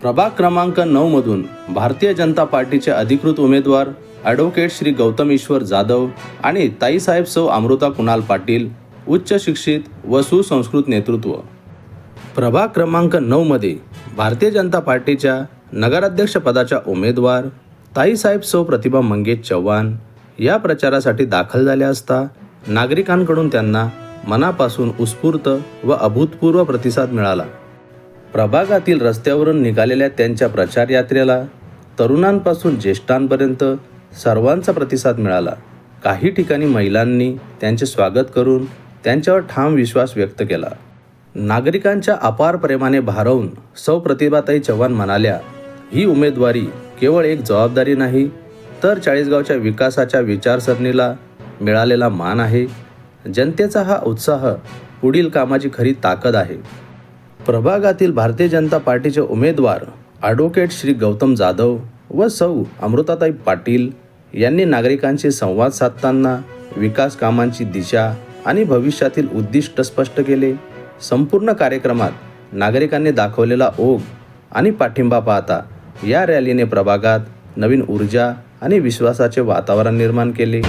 प्रभाग क्रमांक नऊमधून भारतीय जनता पार्टीचे अधिकृत उमेदवार ॲडव्होकेट श्री गौतम ईश्वर जाधव आणि ताईसाहेब सौ अमृता कुणाल पाटील उच्च शिक्षित व सुसंस्कृत नेतृत्व. प्रभाग क्रमांक नऊमध्ये भारतीय जनता पार्टीच्या नगराध्यक्षपदाच्या उमेदवार ताईसाहेब सौ प्रतिभा मंगेश चव्हाण या प्रचारासाठी दाखल झाल्या असता नागरिकांकडून त्यांना मनापासून उत्स्फूर्त व अभूतपूर्व प्रतिसाद मिळाला. प्रभागातील रस्त्यावरून निघालेल्या त्यांच्या प्रचार यात्रेला तरुणांपासून ज्येष्ठांपर्यंत सर्वांचा प्रतिसाद मिळाला. काही ठिकाणी महिलांनी त्यांचे स्वागत करून त्यांच्यावर ठाम विश्वास व्यक्त केला. नागरिकांच्या अपार प्रेमाने भारवून सौ प्रतिभाताई चव्हाण म्हणाल्या ही उमेदवारी केवळ एक जबाबदारी नाही तर चाळीसगावच्या विकासाच्या विचारसरणीला मिळालेला मान आहे. जनतेचा हा उत्साह पुढील कामाची खरी ताकद आहे. प्रभागातील भारतीय जनता पार्टीचे उमेदवार ॲडव्होकेट श्री गौतम जाधव व सौ अमृताताई पाटील यांनी नागरिकांशी संवाद साधताना विकास कामांची दिशा आणि भविष्यातील उद्दिष्ट स्पष्ट केले. संपूर्ण कार्यक्रमात नागरिकांनी दाखवलेला ओघ आणि पाठिंबा पाहता या रॅलीने प्रभागात नवीन ऊर्जा आणि विश्वासाचे वातावरण निर्माण केले.